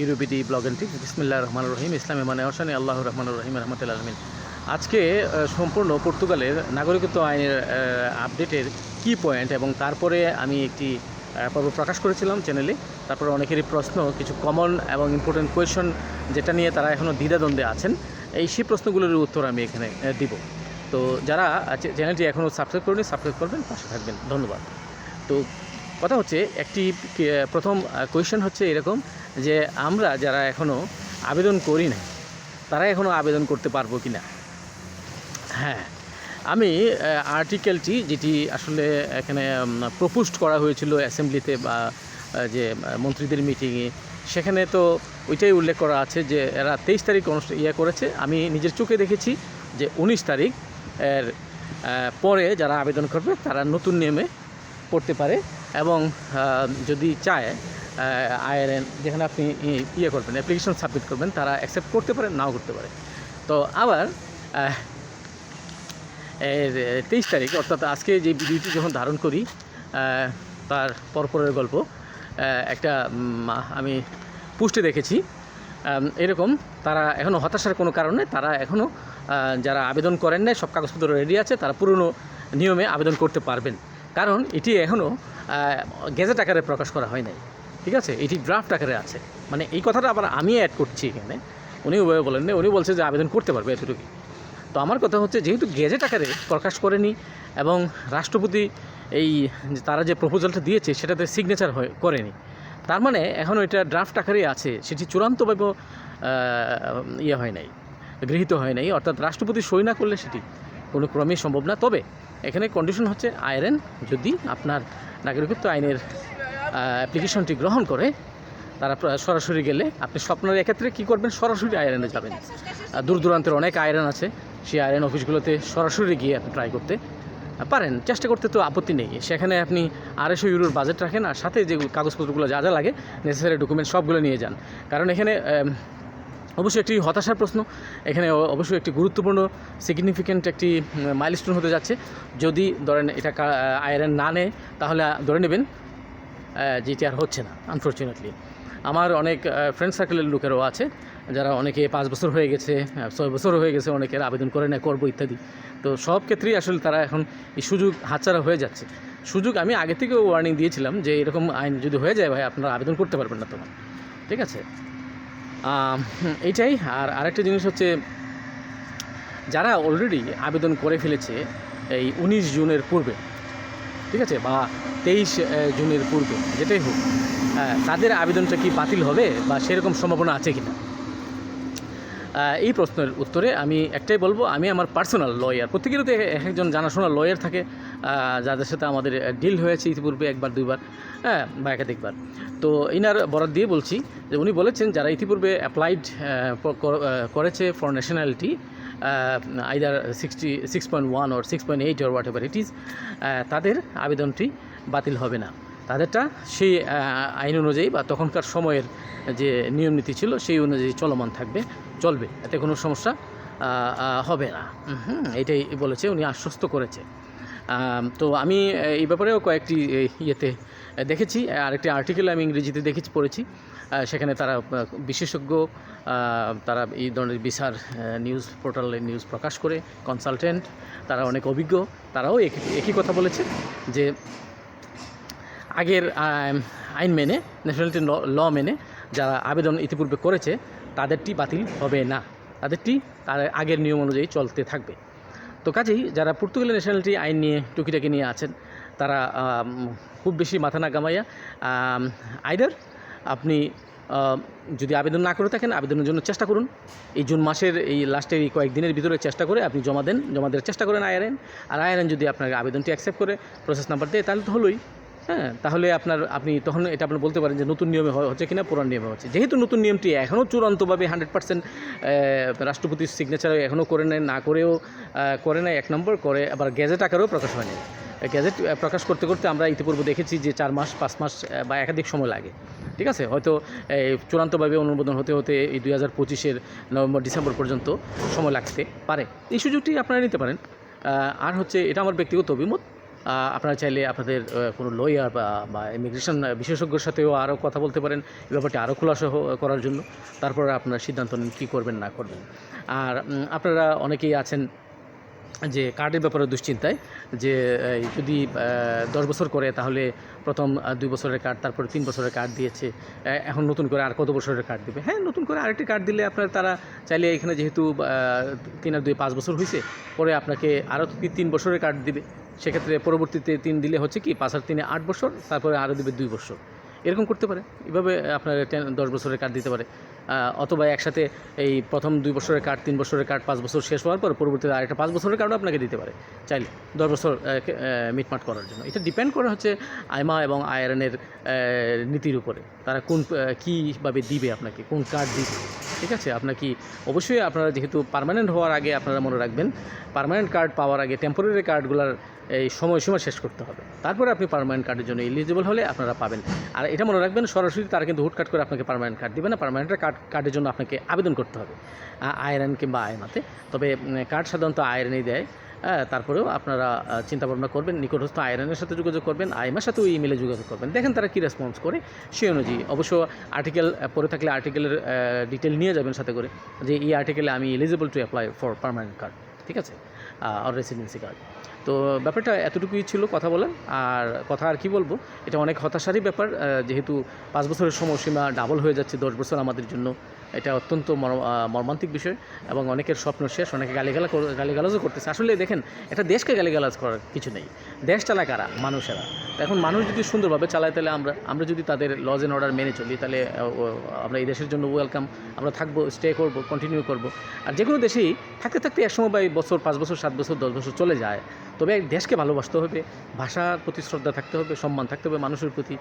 ইউরোবিডি blog entry বিসমিল্লাহ রহমান রহিম, ইসলামী মানে হোসেন আল্লাহ রহমান রহিম রহমতুল্লাহ আলমিন। আজকে সম্পূর্ণ পর্তুগালের নাগরিকত্ব আইনের আপডেটের কি পয়েন্ট এবং তারপরে আমি একটি পর্ব প্রকাশ করেছিলাম চ্যানেলে। তারপরে অনেকেরই প্রশ্ন, কিছু কমন এবং ইম্পর্টেন্ট কোয়েশন যেটা নিয়ে তারা এখনও দ্বিধাদ্বন্দ্বে আছেন, এই সেই প্রশ্নগুলোর উত্তর আমি এখানে দিব। তো যারা চ্যানেলটি এখনও সাবস্ক্রাইব করেনি সাবস্ক্রাইব করবেন, পাশে থাকবেন। ধন্যবাদ। তো কথা হচ্ছে, একটি প্রথম কোয়েশ্চেন হচ্ছে এরকম যে আমরা যারা এখনও আবেদন করি না তারা এখনও আবেদন করতে পারব কি না হ্যাঁ আমি আর্টিকেলটি যেটি আসলে এখানে প্রপোজড করা হয়েছিল অ্যাসেম্বলিতে বা যে মন্ত্রীদের মিটিংয়ে সেখানে তো ওইটাই উল্লেখ করা আছে যে এরা তেইশ তারিখ অনুষ্ঠান ইয়ে করেছে। আমি নিজের চোখে দেখেছি যে উনিশ তারিখ এর পরে যারা আবেদন করবে, তারা নতুন নিয়মে পড়তে পারে। এবং যদি চায় আইআরএন যেখানে আপনি ইয়ে করবেন অ্যাপ্লিকেশন সাবমিট করবেন, তারা অ্যাকসেপ্ট করতে পারে, নাও করতে পারে। তো আবার তেইশ তারিখ, অর্থাৎ আজকে যে ভিডিওটি যখন ধারণ করি তার পরপরের গল্প একটা আমি পুষ্টে দেখেছি। এরকম তারা এখনও হতাশার কোনো কারণে তারা এখনও যারা আবেদন করেন নাই, সব কাগজপত্র রেডি আছে, তারা পুরনো নিয়মে আবেদন করতে পারবেন। কারণ এটি এখনও গেজেট আকারে প্রকাশ করা হয় নাই। ঠিক আছে? এটি ড্রাফট আকারে আছে। মানে এই কথাটা আবার আমি অ্যাড করছি এখানে। উনি ওভাবে বলেন উনি বলছে যে আবেদন করতে পারবে এতটুকুই। তো আমার কথা হচ্ছে, যেহেতু গেজেট আকারে প্রকাশ করেনি এবং রাষ্ট্রপতি এই তারা যে প্রপোজালটা দিয়েছে, সেটাতে সিগনেচার হয়, করেনি। তার মানে এখনও এটা ড্রাফট আকারেই আছে। সেটি চূড়ান্তভাবে ইয়ে হয় নাই, গৃহীত হয় নাই। অর্থাৎ রাষ্ট্রপতি সই না করলে সেটি কোনো ক্রমেই সম্ভব না। তবে এখানে কন্ডিশন হচ্ছে আইরেন যদি আপনার নাগরিকত্ব আইনের অ্যাপ্লিকেশনটি গ্রহণ করে, তারা সরাসরি গেলে আপনি স্বপ্নের এক্ষেত্রে কী করবেন? সরাসরি আয়রনে যাবেন। দূর দূরান্তের অনেক আয়রন আছে। সেই আয়রন অফিসগুলোতে সরাসরি গিয়ে আপনি ট্রাই করতে পারেন। চেষ্টা করতে তো আপত্তি নেই। সেখানে আপনি আড়াইশো ইউরোর বাজেট রাখেন আর সাথে যে কাগজপত্রগুলো যা যা লাগে নেসেসারি ডকুমেন্ট সবগুলো নিয়ে যান। কারণ এখানে অবশ্যই একটি হতাশার প্রশ্ন। এখানে অবশ্যই একটি গুরুত্বপূর্ণ সিগনিফিক্যান্ট একটি মাইলস্টোন হতে যাচ্ছে। যদি ধরেন এটা আয়রন না নেয়, তাহলে ধরে নেবেন যেটি আর হচ্ছে না আনফর্চুনেটলি আমার অনেক ফ্রেন্ড সার্কেলের লোকেরও আছে, যারা অনেকে পাঁচ বছর হয়ে গেছে ছয় বছর হয়ে গেছে, অনেকের আবেদন করে নেয়, করব ইত্যাদি। তো সব ক্ষেত্রেই আসলে তারা এখন এই সুযোগ হাতছাড়া হয়ে যাচ্ছে। সুযোগ আমি আগে থেকেও ওয়ার্নিং দিয়েছিলাম যে এরকম আইন যদি হয়ে যায়, ভাই, আপনারা আবেদন করতে পারবেন না তখন ঠিক আছে? এইটাই। আর আরেকটা জিনিস হচ্ছে, যারা অলরেডি আবেদন করে ফেলেছে এই উনিশ জুনের পূর্বে, ঠিক আছে, বা তেইশ জুনের পূর্বে, যেটাই হোক তাদের আবেদনটা কি বাতিল হবে বা সেরকম সম্ভাবনা আছে কিনা? এই প্রশ্নের উত্তরে আমি একটাই বলব, আমি আমার পার্সোনাল লয়ার প্রত্যেকেরও তো এক একজন জানাশোনা লয়ার থাকে যাদের সাথে আমাদের ডিল হয়েছে ইতিপূর্বে একবার, দুইবার হ্যাঁ বা একাধিকবার। তো ইনার বরাদ দিয়ে বলছি যে উনি বলেছেন যারা ইতিপূর্বে অ্যাপ্লাইড করেছে for nationality either sixty six point one or six point eight or whatever it is তাদের আবেদনটি বাতিল হবে না। তাদেরটা সেই আইন অনুযায়ী বা তখনকার সময়ের যে নিয়ম নীতি ছিল সেই অনুযায়ী চলমান থাকবে, চলবে। এতে কোনো সমস্যা হবে না। এটাই বলেছে, উনি আশ্বস্ত করেছে। তো আমি এই ব্যাপারেও কয়েকটি ইয়েতে দেখেছি, আরেকটি আর্টিকেল আমি ইংরেজিতে দেখেছি, পড়েছি। সেখানে তারা বিশেষজ্ঞ তারা এই ধরনের বিচার নিউজ পোর্টালে নিউজ প্রকাশ করে, কনসালটেন্ট, তারা অনেক অভিজ্ঞ, তারাও একই কথা বলেছে যে, আগের আইন মেনে ন্যাশনালিটি ল মেনে যারা আবেদন ইতিপূর্বে করেছে, তাদেরটি বাতিল হবে না। তাদেরটি তার আগের নিয়ম অনুযায়ী চলতে থাকবে। তো কাজেই যারা পর্তুগালের ন্যাশনালিটি আইন নিয়ে টুকিটাকি নিয়ে আছেন, তারা খুব বেশি মাথা না গামাইয়া আইদার আপনি যদি আবেদন না করে থাকেন, আবেদনের জন্য চেষ্টা করুন। এই জুন মাসের এই লাস্টের এই কয়েকদিনের ভিতরে চেষ্টা করে আপনি জমা দেন, জমা দেওয়ার চেষ্টা করেন আইআরএন। আর আইআরএন যদি আপনার আবেদনটি অ্যাকসেপ্ট করে প্রসেস নাম্বার দেয়, তাহলে তো হলোই। হ্যাঁ তাহলে আপনার, আপনি তখন এটা আপনি বলতে পারেন যে নতুন নিয়মে হচ্ছে কিনা পুরান নিয়মে হচ্ছে। যেহেতু নতুন নিয়মটি এখনও চূড়ান্তভাবে হান্ড্রেড পার্সেন্ট রাষ্ট্রপতির সিগনেচার এখনও করে নেয়, না করেও করে নেয়, এক নম্বর করে, আবার গ্যাজেট আকারেও প্রকাশ হয়নি। গ্যাজেট প্রকাশ করতে করতে আমরা ইতিপূর্বে দেখেছি যে চার মাস, পাঁচ মাস বা একাধিক সময় লাগে। ঠিক আছে? হয়তো চূড়ান্তভাবে অনুমোদন হতে হতে এই দুই হাজার পঁচিশের নভেম্বর, ডিসেম্বর পর্যন্ত সময় লাগতে পারে। এই সুযোগটি আপনারা নিতে পারেন। আর হচ্ছে, এটা আমার ব্যক্তিগত অভিমত আপনারা চাইলে আপনাদের কোনো লয়ার বা ইমিগ্রেশন বিশেষজ্ঞর সাথেও আরও কথা বলতে পারেন এই ব্যাপারটি আরও খোলাসা করার জন্য। তারপরে আপনারা সিদ্ধান্ত নিন কী করবেন, না করবেন। আর আপনারা অনেকেই আছেন যে কার্ডের ব্যাপারে দুশ্চিন্তায় যে যদি দশ বছর করে তাহলে প্রথম দুই বছরের কার্ড তারপরে তিন বছরের কার্ড দিয়েছে। এখন নতুন করে আর কত বছরের কার্ড দেবে? হ্যাঁ নতুন করে আরেকটি কার্ড দিলে আপনার তারা চাইলে এখানে যেহেতু তিন আর দুই পাঁচ বছর হয়েছে পরে আপনাকে আরও তিন বছরের কার্ড দিবে। সেক্ষেত্রে পরবর্তীতে তিন দিলে হচ্ছে কি, পাঁচ আর তিনে আট বছর, তারপরে আরও দিবে দুই বছর। এরকম করতে পারে। এভাবে আপনার টেন, দশ বছরের কার্ড দিতে পারে। অথবা একসাথে এই প্রথম দুই বছরের কার্ড তিন বছরের কার্ড পাঁচ বছর শেষ হওয়ার পর পরবর্তীতে আরেকটা পাঁচ বছরের কার্ডও আপনাকে দিতে পারে। চাইলে দশ বছর মিটমাট করার জন্য। এটা ডিপেন্ড করে হচ্ছে আইমা এবং আয়রনের নীতির উপরে। তারা কোন কীভাবে দিবে আপনাকে, কোন কার্ড দিবে। ঠিক আছে? আপনার কি অবশ্যই আপনারা যেহেতু পারমানেন্ট হওয়ার আগে আপনারা মনে রাখবেন পারমানেন্ট কার্ড পাওয়ার আগে টেম্পোরারি কার্ডগুলোর এই সময়সীমা শেষ করতে হবে। তারপরে আপনি পারমানেন্ট কার্ডের জন্য এলিজিবল হলে আপনারা পাবেন। আর এটা মনে রাখবেন, সরাসরি তারা কিন্তু হুটকাট করে আপনাকে পার্মানেন্ট কার্ড দেবে না পার্মানেন্ট কার্ড কার্ডের জন্য আপনাকে আবেদন করতে হবে। আয়রন কিংবা আয়নাতে। তবে কার্ড সাধারণত আয়রনই দেয়। তারপরেও আপনারা চিন্তা ভাবনা করবেন, নিকটস্থ আয়রনের সাথে যোগাযোগ করবেন আইমার সাথেও ইমেলে যোগাযোগ করবেন। দেখেন তারা কী রেসপন্স করে, সেই অনুযায়ী। অবশ্য আর্টিকেল পড়ে থাকলে আর্টিকেলের ডিটেল নিয়ে যাবেন সাথে করে, যে এই আর্টিকেলে আমি eligible to apply for permanent card ঠিক আছে? আর রেসিডেন্সি কার্ড তো ব্যাপারটা এতটুকুই ছিল কথা বলেন আর কথা আর কি বলব, এটা অনেক হতাশারই ব্যাপার যেহেতু পাঁচ বছরের সময়সীমা ডাবল হয়ে যাচ্ছে দশ বছর আমাদের জন্য। এটা অত্যন্ত মর্ম- মর্মান্তিক বিষয় এবং অনেকের স্বপ্ন শেষ, অনেকে গালিগালা গালিগালাজও করতেছে। আসলে দেখেন, এটা দেশকে গালিগালাজ করার কিছু নেই। দেশ চালায় কারা? মানুষেরা। এখন মানুষ যদি সুন্দরভাবে চালায় তাহলে আমরা আমরা যদি তাদের লজ অ্যান্ড অর্ডার মেনে চলি, তাহলে আমরা এই দেশের জন্য ওয়েলকাম আমরা থাকব স্টে করব কন্টিনিউ করব। আর যে কোনো দেশেই থাকতে থাকতে একসময় বা বছর, পাঁচ বছর, সাত বছর, দশ বছর চলে যায়। তবে দেশকে ভালোবাসতে হবে, ভাষার প্রতি শ্রদ্ধা থাকতে হবে, সম্মান থাকতে হবে মানুষের প্রতি।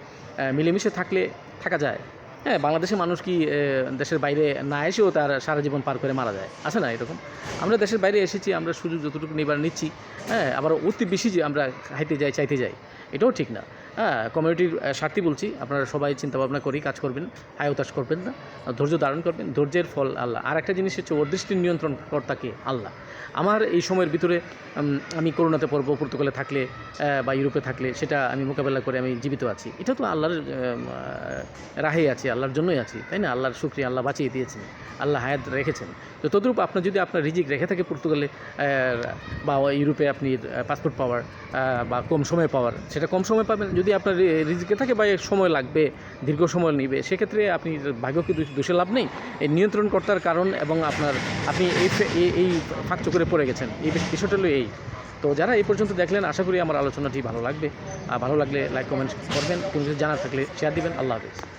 মিলেমিশে থাকলে থাকা যায়। হ্যাঁ বাংলাদেশের মানুষ কি দেশের বাইরে না এসেও তার সারা জীবন পার করে মারা যায়? আছে না এরকম? আমরা দেশের বাইরে এসেছি, আমরা সুযোগ যতটুকু নিবার নিচ্ছি হ্যাঁ আবার অতি বেশি যে আমরা খাইতে যাই, চাইতে যাই, এটাও ঠিক না। হ্যাঁ কমিউনিটির স্বার্থে বলছি। আপনারা সবাই চিন্তা ভাবনা করেই কাজ করবেন হতাশ করবেন না, ধৈর্য ধারণ করবেন, ধৈর্যের ফল আল্লাহ। আর একটা জিনিস হচ্ছে ওর দৃষ্টির নিয়ন্ত্রণ কর্তাকে আল্লাহ। আমার এই সময়ের ভিতরে আমি করোনাতে পড়ব পর্তুগালে থাকলে বা ইউরোপে থাকলে, সেটা আমি মোকাবেলা করে আমি জীবিত আছি। এটা তো আল্লাহর রাহে আছি, আল্লাহর জন্যই আছি, তাই না? আল্লাহর শুক্রিয়া, আল্লাহ বাঁচিয়ে দিয়েছেন, আল্লাহ হায়াত রেখেছেন। তো তদ্রূপ আপনার যদি আপনার রিজিক রেখে থাকে পর্তুগালে বা ইউরোপে আপনি পাসপোর্ট পাওয়ার বা কম সময় পাওয়ার, সেটা কম সময় পাবেন যদি আপনার রিজিকে থাকে বা সময় লাগবে, দীর্ঘ সময় নিবে, সেক্ষেত্রে আপনি ভাগ্যকে দোষ- লাভ নেই। এই নিয়ন্ত্রণকর্তার কারণ এবং আপনার, আপনি এই এই- ফাঁক চোখে পড়ে গেছেন। এই বিষ- বিষয়টা এই। তো যারা এই পর্যন্ত দেখলেন, আশা করি আমার আলোচনাটি ভালো লাগবে। আর ভালো লাগলে লাইক কমেন্ট করবেন। কোনো কিছু জানার থাকলে শেয়ার দিবেন। আল্লাহ হাফিজ।